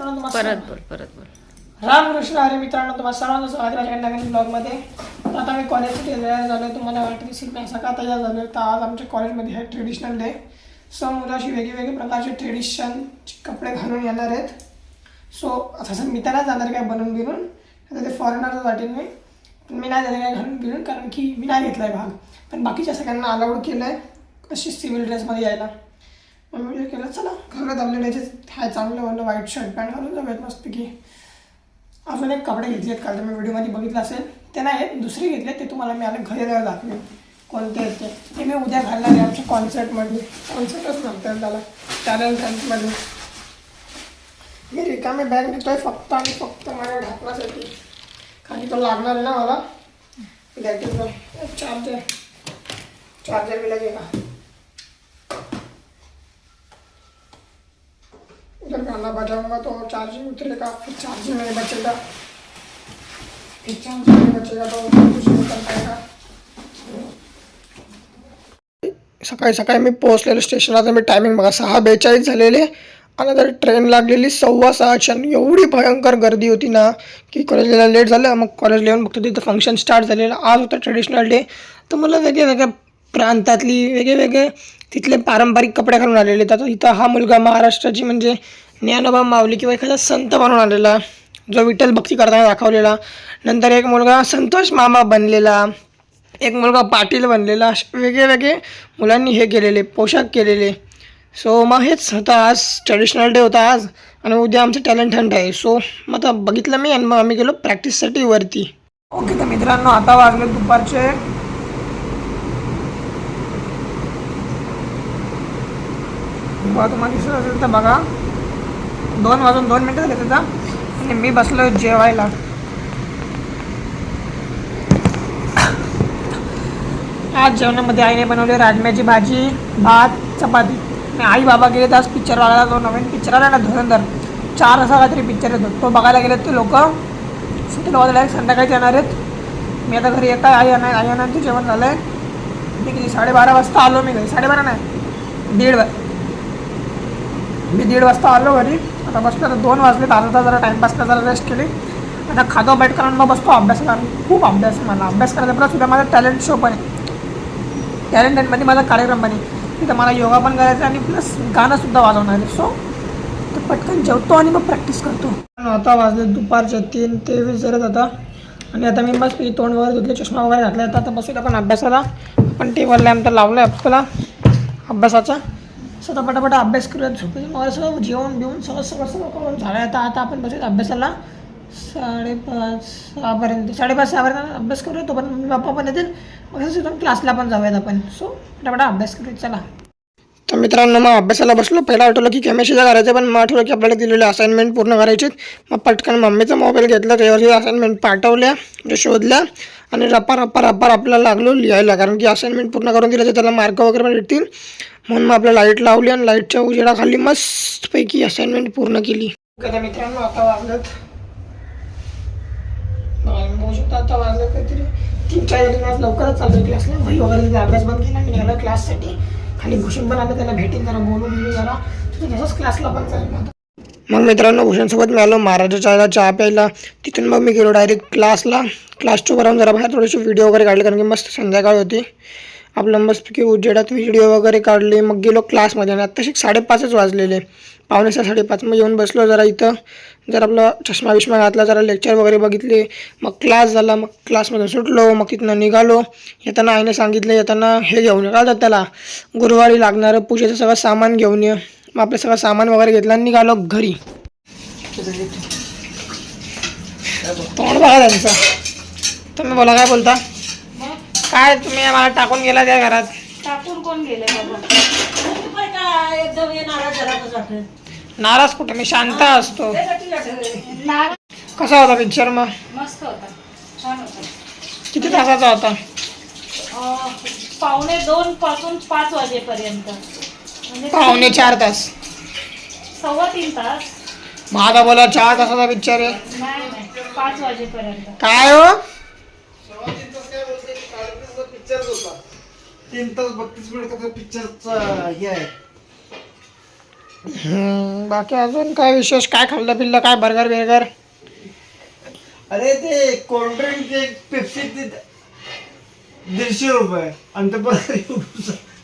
परत बोल परत बोल. राम कृष्ण हरे मित्रांनो तुम्हाला सर्वांचं स्वागत आहे नवीन ब्लॉगमध्ये. आता मी कॉलेजसाठी तयार झालो तुम्हाला वाटत असेल मी सकाळ तयार झालो तर आज आमच्या कॉलेजमध्ये आहे ट्रेडिशनल डे सो मुलं अशी वेगवेगळे प्रकारचे ट्रेडिशन कपडे घालून येणार आहेत. सो तसं मी नाही जाणार काय बनवून बिनून. आता ते फॉरेनरच वाटेल मी. पण मी नाही जाणार काय घालून बिनून कारण की मी नाही घेतला आहे भाग. पण बाकीच्या सगळ्यांना अलाउड केलं आहे अशी सिव्हिल ड्रेसमध्ये यायला. मग मी केला चला घरात आपले याचे हाय चांगलं म्हणलं व्हाईट शर्ट पॅन्ट घालून जाऊयात मस्तपैकी. अजून एक कपडे घेतले आहेत काल तुम्ही व्हिडिओमध्ये बघितलं असेल. ते नाही आहेत दुसरे घेतले ते तुम्हाला मी आता घरी जायला दाखवेन. कोणते आहेत ते? ते मी उद्या घालणार आहे आमच्या कॉन्सर्टमध्ये कॉन्सर्टच म्हणतात त्याला टॅलेंट हंटमध्ये मी रिकामी बॅग निघतोय फक्त आणि फक्त माझ्या ढाकण्यासाठी खाली तो लागणार आहे ना मला. दॅट इज चार्जर चार्जर भी लगेगा गाना बजाऊंगा तो चार्जिंग उतरेगा फिर चार्जिंग नहीं बचेगा। फिर चार्जिंग नहीं बचेगा तो कुछ नहीं कर पाएगा। सकाळी सकाळी मी पोहोचलेलो स्टेशनला तर मी टायमिंग बघा सहा बेचाळीस झालेले. आणि तर ट्रेन लागलेली सव्वा सहाच्या एवढी भयंकर गर्दी होती ना की कॉलेजला लेट झालं मग कॉलेजला येऊन बघतो तिथं फंक्शन स्टार्ट झालेलं. आज होतं ट्रेडिशनल डे तर मला वेगळ्या वेगळ्या प्रांतातली वेगळे वेगळे तिथले पारंपरिक कपडे घालून आलेले. तर इथं हा मुलगा महाराष्ट्राची म्हणजे ज्ञानोबा माऊली किंवा एखादा संत बनून आलेला जो विठ्ठल भक्ती करताना दाखवलेला. नंतर एक मुलगा संतोष मामा बनलेला. एक मुलगा पाटील बनलेला. वेगळे वेगळे मुलांनी हे केलेले पोशाख केलेले. सो मग हेच होतं आज. ट्रेडिशनल डे होता आज. आणि उद्या आमचं टॅलेंट हंट आहे. सो मग आता बघितलं मी आणि मग आम्ही गेलो प्रॅक्टिससाठी वरती. ओके तर मित्रांनो आता वाजले दुपारचे. तुम्हाला दिसत असेल तर बघा. दोन वाजून दोन मिनटं झाले त्याचा आणि मी बसलो जेवायला. आज जेवणामध्ये आईने बनवली राजम्याची भाजी भात चपाती. आणि आई बाबा गेले तर आज पिक्चर बघायला तो नवीन पिक्चर आला ना धुरंधर. चार असा काहीतरी पिक्चर येतो. तो बघायला गेलेत ते लोक. सुट्टी लोक डायरेक्ट संध्याकाळी येणार आहेत. मी आता घरी येत आहे आई आणा आई अनांचं जेवण झालं आहे मी किती साडेबारा वाजता आलो मी घरी. साडेबारा नाही दीड वा मी दीड वाजता आलो घरी. आता बसलो तर दोन वाजले. अर्धा तास जरा टाईमपासला जरा रेस्ट केली. आता खातो बैठ करून मग बसतो अभ्यास करा खूप अभ्यास आहे मला. अभ्यास करायचा प्लस माझा टॅलेंट शो पण आहे. टॅलेंटमध्ये माझा कार्यक्रम पण आहे. तिथं मला योगा पण करायचा आणि प्लस गाणंसुद्धा वाजवणार आहे. सो तर पटकन जेवतो आणि मग प्रॅक्टिस करतो. आता वाजले दुपारचे तीन तेवीस जरत आता. आणि आता मी बस तोंड वगैरे धुतले चष्मा वगैरे घातला आता आता बसूया आपण अभ्यासाला. आपण टेबल लॅम्प तर लावलं आहे आपल्याला. अभ्यासाचा. स्वतः पटापट अभ्यास करूयात झोपेल मला सगळं जेवण बिवून सगळं सगळं सगळं करून झालं आता आता आपण बसूयात अभ्यासाला. साडेपाच सहापर्यंत साडेपाच सहापर्यंत अभ्यास करूया तोपर्यंत मम्मी पप्पा पण येतील. मग तिथून क्लासला पण जाऊयात आपण. सो पटापट अभ्यास करूया चला. तर मित्रांनो मग अभ्यासाला बसलो. पहिला आठवलं की केमिस्ट्रीचा करायचं पण मग आठवलं की आपल्याला दिलेले असाइनमेंट पूर्ण करायचे मग पटकन मम्मीचा मोबाईल घेतला त्यावरती असाइनमेंट पाठवल्या म्हणजे शोधल्या. आणि रप्पा रप्पा रप्पा आपल्याला लागलो लिहायला कारण की असाइनमेंट पूर्ण करून दिलं तर त्याला मार्क वगैरे पण भेटतील. म्हणून मग आपल्या लाइट लावली आणि लाईटच्या उजेडाखाली मस्तपैकी असाइनमेंट पूर्ण केली. तर मित्रांनो आता वाजलेत. बघा, शकता आता वाजले काहीतरी. तीन चार आज लवकरच चालू क्लासला वही वगैरे अभ्यास बंद केला मी निघालो क्लाससाठी खाली भूषण पण आलं त्याला भेटेल जरा बोलून बिलून जरा. तसंच क्लासला पण जाईल मग मग मित्रांनो भूषणसोबत मी आलो महाराजाच्या चहा प्यायला. तिथून मग मी गेलो डायरेक्ट क्लासला क्लास टू राहून जरा बाहेर थोडेसे व्हिडिओ वगैरे काढले कारण की मस्त संध्याकाळ होती. आपलं मस्तपैकी उजेडात व्हिडिओ वगैरे काढले मग गेलो क्लासमध्ये आणि आत्ताशी साडेपाचच वाजलेले. पावणे सहा साडेपाच. मग येऊन बसलो जरा इथं. जर आपला चष्मा विष्मा घातला जरा लेक्चर वगैरे बघितले. मग क्लास झाला मग क्लासमधून सुटलो मग तिथनं निघालो. येताना आईने सांगितलं येताना हे घेऊन ये. राहतात त्याला? गुरुवारी लागणारं पूजेचं सगळं सामान घेऊन ये. मग आपलं सगळं सामान वगैरे घेतलं आणि निघालो घरी. तोंड बघा त्यांचा. तुम्ही बोला काय बोलता? काय तुम्ही मला टाकून गेला त्या घरात? टाकून कोण गेले बाबा? नाराज कुठे? मी शांत असतो. कसा होता पिक्चर मग? मस्त होता. छान होता. किती तासाचा होता? पावणे दोन पासून पाच वाजेपर्यंत. म्हणजे पावणे चार तास. सव्वा तीन तास. मग आता बोला चार तासाचा पिक्चर आहे. पाच वाजेपर्यंत. काय हो? तीन तास बत्तीस मिनिटाचा पिक्चरचा हे आहे. हम्म, बाकी अजून काय विशेष? काय खाल्लं पिल्लं? काय बर्गर बिर्गर? अरे ते कोल्ड्रिंक एक पेप्सी ते दीडशे रुपये. आणि ते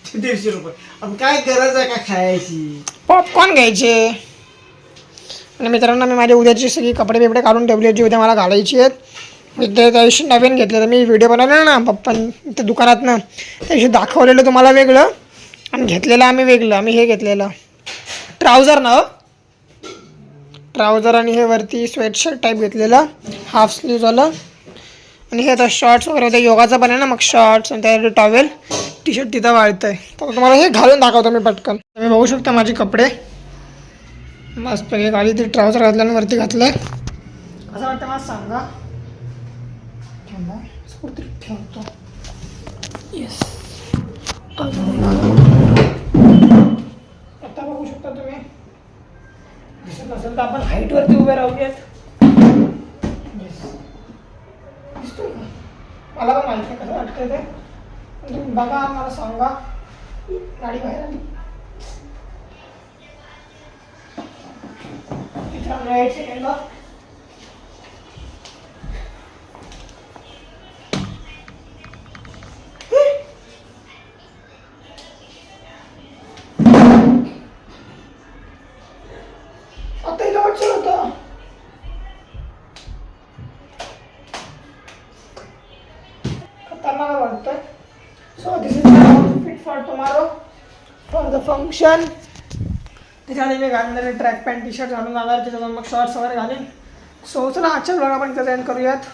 ते दीडशे रुपये. आता काय गरज आहे का खायची? पॉपकॉर्न घ्यायचे. आणि मित्रांनो मी माझे उद्याची सगळी कपडे बिपडे काढून ठेवली होती. उद्या मला घालायची आहेत. ते त्या दिवशी नवीन घेतलं तर मी व्हिडिओ बनवलेला ना पप्पन ते दुकानातनं. त्या दिवशी दाखवलेलं तुम्हाला वेगळं आणि घेतलेलं आम्ही वेगळं. आम्ही हे घेतलेलं. ट्राउझर ना हो. ट्राउझर आणि हे वरती स्वेटशर्ट टाईप घेतलेलं. हाफ स्लीववालं आणि हे आता शॉर्ट्स वगैरे होते. योगाचं पण आहे ना मग शॉर्ट्स आणि त्यासाठी टॉवेल टी शर्ट तिथं वाळतं आहे तर तुम्हाला हे घालून दाखवतो मी पटकन. तुम्ही बघू शकता माझे कपडे. मस्त पैकी गाडी ती ट्राउझर घातलं आणि वरती आहे असं वाटतं मला सांगा? असं कुठेतरी ठेवतो येस आता बघू शकता तुम्ही दिसत नसेल तर आपण हाईटवरती उभे राहूयात Yes. दिसतोय का? मला पण माहिती आहे कसं वाटतंय ते तुम्ही बघा मला सांगा गाडी बाहेर आली एक सेकंड मला वाटतं so this is my outfit for tomorrow for the function त्याच्याआधी मी घालणार ट्रॅक पॅन्ट टी शर्ट घालून जाणार त्याच्यावर मग शॉर्ट्स वगैरे घालेन. सो चला आजच्या ब्लॉग आपण इथं एंड करूयात.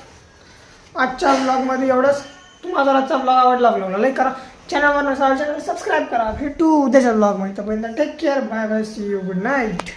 आजच्या ब्लॉगमध्ये एवढंच. तुम्हाला जर आजचा ब्लॉग आवडला ब्लॉगला लाईक करा. चॅनलवर नसाल चॅनल सबस्क्राईब करा. भेटू उद्याच्या ब्लॉगमध्ये तोपर्यंत take care bye bye see you good night